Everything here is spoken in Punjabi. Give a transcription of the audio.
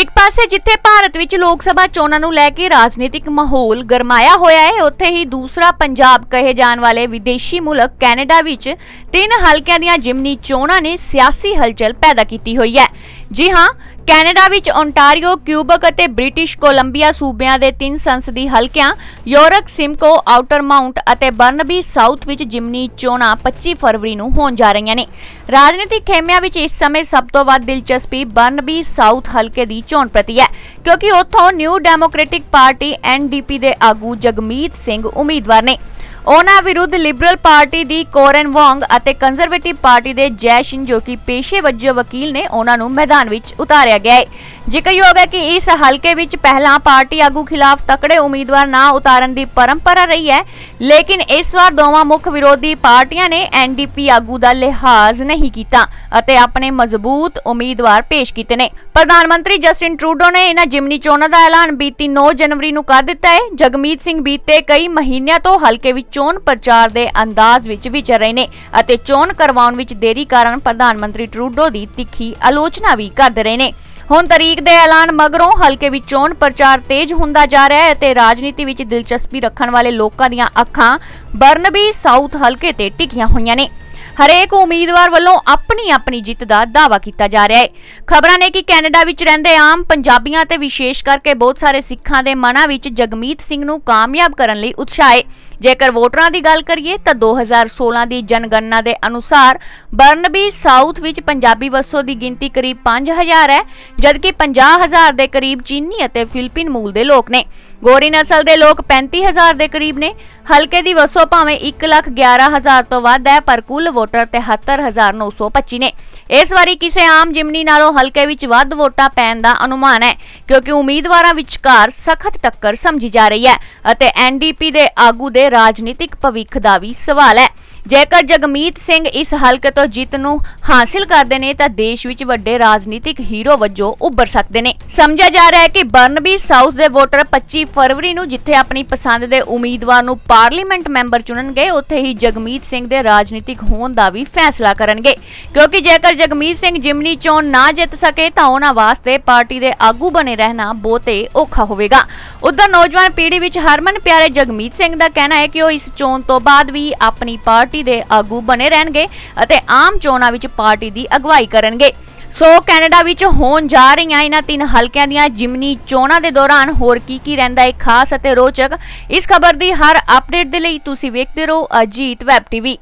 एक ਪਾਸੇ ਜਿੱਥੇ ਭਾਰਤ ਵਿੱਚ ਲੋਕ ਸਭਾ ਚੋਣਾਂ ਨੂੰ ਲੈ ਕੇ ਰਾਜਨੀਤਿਕ ਮਾਹੌਲ ਗਰਮਾਇਆ ਹੋਇਆ ਹੈ, ਉੱਥੇ ਹੀ ਦੂਸਰਾ ਪੰਜਾਬ ਕਹੇ ਜਾਣ ਵਾਲੇ ਵਿਦੇਸ਼ੀ ਮੁਲਕ ਕੈਨੇਡਾ ਵਿੱਚ ਤਿੰਨ ਹਲਕਿਆਂ ਦੀਆਂ ਜਿਮਨੀ ਚੋਣਾਂ ਨੇ ਸਿਆਸੀ ਹਲਚਲ ਪੈਦਾ ਕੀਤੀ ਹੋਈ ਹੈ। ਜੀ ਹਾਂ, ਕੈਨੇਡਾ ਵਿੱਚ ਓਨਟਾਰੀਓ ਕਿਊਬਕ ਅਤੇ ਬ੍ਰਿਟਿਸ਼ ਕੋਲੰਬੀਆ ਸੂਬਿਆਂ ਦੇ ਤਿੰਨ ਸੰਸਦੀ ਹਲਕਿਆਂ, ਯੋਰਕ, ਸਿਮਕੋ, ਆਊਟਰ ਮਾਉਂਟ ਅਤੇ ਬਰਨਬੀ ਸਾਊਥ ਵਿੱਚ ਜਿਮਨੀ ਚੋਣਾਂ 25 ਫਰਵਰੀ ਨੂੰ ਹੋਣ ਜਾ ਰਹੀਆਂ ਨੇ। ਰਾਜਨੀਤਿਕ ਖੇਮਿਆਂ ਵਿੱਚ ਇਸ ਸਮੇਂ ਸਭ ਤੋਂ ਵੱਧ ਦਿਲਚਸਪੀ ਬਰਨਬੀ ਸਾਊਥ ਹਲਕੇ ਦੀ ਚੋਣ ਪ੍ਰਤੀ ਹੈ ਕਿਉਂਕਿ ਉੱਥੋਂ ਨਿਊ ਡੈਮੋਕ੍ਰੈਟਿਕ ਪਾਰਟੀ ਐਨਡੀਪੀ ਦੇ ਆਗੂ ਜਗਮੀਤ ਸਿੰਘ ਉਮੀਦਵਾਰ ਨੇ। ਉਹਨਾਂ ਵਿਰੁੱਧ ਲਿਬਰਲ ਪਾਰਟੀ ਦੀ ਕੋਰਨ ਵਾਂਗ ਅਤੇ ਕੰਜ਼ਰਵੇਟਿਵ ਪਾਰਟੀ ਦੇ ਜੈ ਜੋ ਕਿ ਪੇਸ਼ੇ ਵਜੋਂ ਵਕੀਲ ਨੇ, ਉਹਨਾਂ ਨੂੰ ਮੈਦਾਨ ਵਿੱਚ ਉਤਾਰਿਆ ਗਿਆ ਹੈ। ਜ਼ਿਕਰਯੋਗ ਹੈ ਕਿ ਇਸ ਹਲਕੇ ਵਿੱਚ ਪਹਿਲਾਂ ਪਾਰਟੀ ਆਗੂ ਖਿਲਾਫ ਤਕੜੇ ਉਮੀਦਵਾਰ ਨਾ ਉਤਾਰਨ ਦੀ ਪਰੰਪਰਾ ਰਹੀ ਹੈ, ਲੇਕਿਨ ਇਸ ਵਾਰ ਦੋਵਾਂ ਮੁੱਖ ਵਿਰੋਧੀ ਪਾਰਟੀਆਂ ਨੇ ਐਨਡੀਪੀ ਆਗੂ ਦਾ ਲਿਹਾਜ਼ ਨਹੀਂ ਕੀਤਾ ਅਤੇ ਆਪਣੇ ਮਜ਼ਬੂਤ ਉਮੀਦਵਾਰ ਪੇਸ਼ ਕੀਤੇ ਨੇ। ਪ੍ਰਧਾਨ ਮੰਤਰੀ ਜਸਟਿਨ ਟਰੂਡੋ ਨੇ ਇਹਨਾਂ ਜਿਮਨੀ ਚੋਣਾਂ ਦਾ ਐਲਾਨ ਬੀਤੀ 9 ਜਨਵਰੀ ਨੂੰ ਕਰ ਦਿੱਤਾ ਹੈ। ਜਗਮੀਤ ਸਿੰਘ ਬੀਤੇ ਕਈ ਮਹੀਨਿਆਂ ਤੋਂ ਹਲਕੇ ਵਿੱਚ ਚੋਣ ਪ੍ਰਚਾਰ ਦੇ ਅੰਦਾਜ਼ ਵਿੱਚ ਵਿਚਰ ਰਹੇ ਨੇ ਅਤੇ ਚੋਣ ਕਰਵਾਉਣ ਵਿੱਚ ਦੇਰੀ ਕਾਰਨ ਪ੍ਰਧਾਨ ਮੰਤਰੀ ਟਰੂਡੋ ਦੀ ਤਿੱਖੀ ਆਲੋਚਨਾ ਵੀ ਕਰਦੇ ਰਹੇ ਨੇ। ਹੁਣ ਤਰੀਕ ਦੇ ਐਲਾਨ ਮਗਰੋਂ ਹਲਕੇ ਵਿੱਚ ਚੋਣ ਪ੍ਰਚਾਰ ਤੇਜ਼ ਹੁੰਦਾ ਜਾ ਰਿਹਾ ਹੈ ਅਤੇ ਰਾਜਨੀਤੀ ਵਿੱਚ ਦਿਲਚਸਪੀ ਰੱਖਣ ਵਾਲੇ ਲੋਕਾਂ ਦੀਆਂ ਅੱਖਾਂ ਬਰਨਬੀ ਸਾਊਥ ਹਲਕੇ ਤੇ ਟਿਕੀਆਂ ਹੋਈਆਂ ਨੇ। ਹਰੇਕ ਉਮੀਦਵਾਰ ਵੱਲੋਂ ਆਪਣੀ ਆਪਣੀ ਜਿੱਤ ਦਾ ਦਾਅਵਾ ਕੀਤਾ ਜਾ ਰਿਹਾ ਹੈ। ਖਬਰਾਂ ਨੇ ਕਿ ਕੈਨੇਡਾ ਵਿੱਚ ਰਹਿੰਦੇ ਆਮ ਪੰਜਾਬੀਆਂ ਤੇ ਵਿਸ਼ੇਸ਼ ਕਰਕੇ ਬਹੁਤ ਸਾਰੇ ਸਿੱਖਾਂ ਦੇ ਮਨਾਂ ਵਿੱਚ ਜਗਮੀਤ ਸਿੰਘ ਨੂੰ ਕਾਮਯਾਬ ਕਰਨ ਲਈ ਉਤਸ਼ਾਹ ਹੈ ਜੇਕਰ ਵੋਟਰਾਂ ਦੀ ਗੱਲ ਕਰੀਏ ਤਾਂ 2016 ਦੀ ਜਨਗਣਨਾ ਦੇ ਅਨੁਸਾਰ ਬਰਨਬੀ ਸਾਊਥ ਵਿੱਚ ਪੰਜਾਬੀ ਵਸੋਂ ਦੀ ਗਿਣਤੀ ਕਰੀਬ 5000 ਹੈ, ਜਦਕਿ 50000 ਦੇ ਕਰੀਬ ਚੀਨੀ ਅਤੇ ਫਿਲੀਪੀਨ ਮੂਲ ਦੇ ਲੋਕ ਨੇ। ਗੋਰੀ ਨਸਲ ਦੇ ਲੋਕ 35000 ਦੇ ਕਰੀਬ ਨੇ। ਹਲਕੇ ਦੀ ਵਸੋਂ ਭਾਵੇਂ 111000 ਤੋਂ ਵੱਧ ਹੈ, ਪਰ ਕੁੱਲ ਵੋਟਰ 73925 ਨੇ। ਇਸ ਵਾਰੀ ਕਿਸੇ ਆਮ ਜਿਮਨੀ ਨਾਲੋਂ ਹਲਕੇ ਵਿੱਚ ਵੱਧ ਵੋਟਾਂ ਪੈਣ ਦਾ ਅਨੁਮਾਨ ਹੈ, ਕਿਉਂਕਿ ਉਮੀਦਵਾਰਾਂ ਵਿਚਕਾਰ ਸਖਤ ਟੱਕਰ ਸਮਝੀ ਜਾ ਰਹੀ ਹੈ ਅਤੇ ਐਨਡੀਪੀ ਦੇ ਆਗੂ ਦੇ ਰਾਜਨੀਤਿਕ ਭਵਿੱਖ ਦਾ ਵੀ ਸਵਾਲ ਹੈ। ਜੇਕਰ ਜਗਮੀਤ ਸਿੰਘ ਇਸ ਹਲਕੇ ਤੋਂ ਜਿੱਤ ਨੂੰ ਹਾਸਿਲ ਕਰਦੇ ਨੇ, ਤਾਂ ਦੇਸ਼ ਵਿੱਚ ਵੱਡੇ ਰਾਜਨੀਤਿਕ ਹੀਰੋ ਵਜੋਂ ਉੱਭਰ ਸਕਦੇ ਨੇ। ਸਮਝਿਆ ਜਾ ਰਿਹਾ ਹੈ ਕਿ ਬਰਨਬੀ ਸਾਊਥ ਦੇ ਵੋਟਰ 25 ਫਰਵਰੀ ਨੂੰ ਜਿੱਥੇ ਆਪਣੀ ਪਸੰਦ ਦੇ ਉਮੀਦਵਾਰ ਨੂੰ ਪਾਰਲੀਮੈਂਟ ਮੈਂਬਰ ਚੁਣਨਗੇ, ਉੱਥੇ ਹੀ ਜਗਮੀਤ ਸਿੰਘ ਦੇ ਰਾਜਨੀਤਿਕ ਹੋਣ ਦਾ ਵੀ ਫੈਸਲਾ ਕਰਨਗੇ। ਕਿਉਂਕਿ ਜੇਕਰ ਜਗਮੀਤ ਸਿੰਘ ਜਿਮਨੀ ਚੋਣ ਨਾ ਜਿੱਤ ਸਕੇ, ਤਾਂ ਉਹਨਾਂ ਵਾਸਤੇ ਪਾਰਟੀ ਦੇ ਆਗੂ ਬਣੇ ਰਹਿਣਾ ਬਹੁਤੇ ਔਖਾ ਹੋਵੇਗਾ। ਉਧਰ ਨੌਜਵਾਨ ਪੀੜ੍ਹੀ ਵਿੱਚ ਹਰਮਨ ਪਿਆਰੇ ਜਗਮੀਤ ਸਿੰਘ ਦਾ ਕਹਿਣਾ ਹੈ ਕਿ ਉਹ ਇਸ ਚੋਣ ਤੋਂ ਬਾਅਦ ਵੀ ਆਪਣੀ ਪਾਰਟੀ ਪਾਰਟੀ ਦੇ ਆਗੂ ਬਣੇ ਰਹਿਣਗੇ ਅਤੇ ਆਮ ਚੋਣਾਂ ਵਿੱਚ ਪਾਰਟੀ ਦੀ ਅਗਵਾਈ ਕਰਨਗੇ। ਸੋ ਕੈਨੇਡਾ ਵਿੱਚ ਹੋਣ ਜਾ ਰਹੀਆਂ ਇਹਨਾਂ ਤਿੰਨ ਹਲਕਿਆਂ ਦੀਆਂ ਜਿਮਨੀ ਚੋਣਾਂ ਦੇ ਦੌਰਾਨ ਹੋਰ ਕੀ ਕੀ ਰਹਿੰਦਾ ਹੈ ਖਾਸ ਅਤੇ ਰੋਚਕ, ਇਸ ਖਬਰ ਦੀ ਹਰ ਅਪਡੇਟ ਦੇ ਲਈ ਤੁਸੀਂ ਵੇਖਦੇ ਰਹੋ ਅਜੀਤ ਵੈਬ ਟੀਵੀ।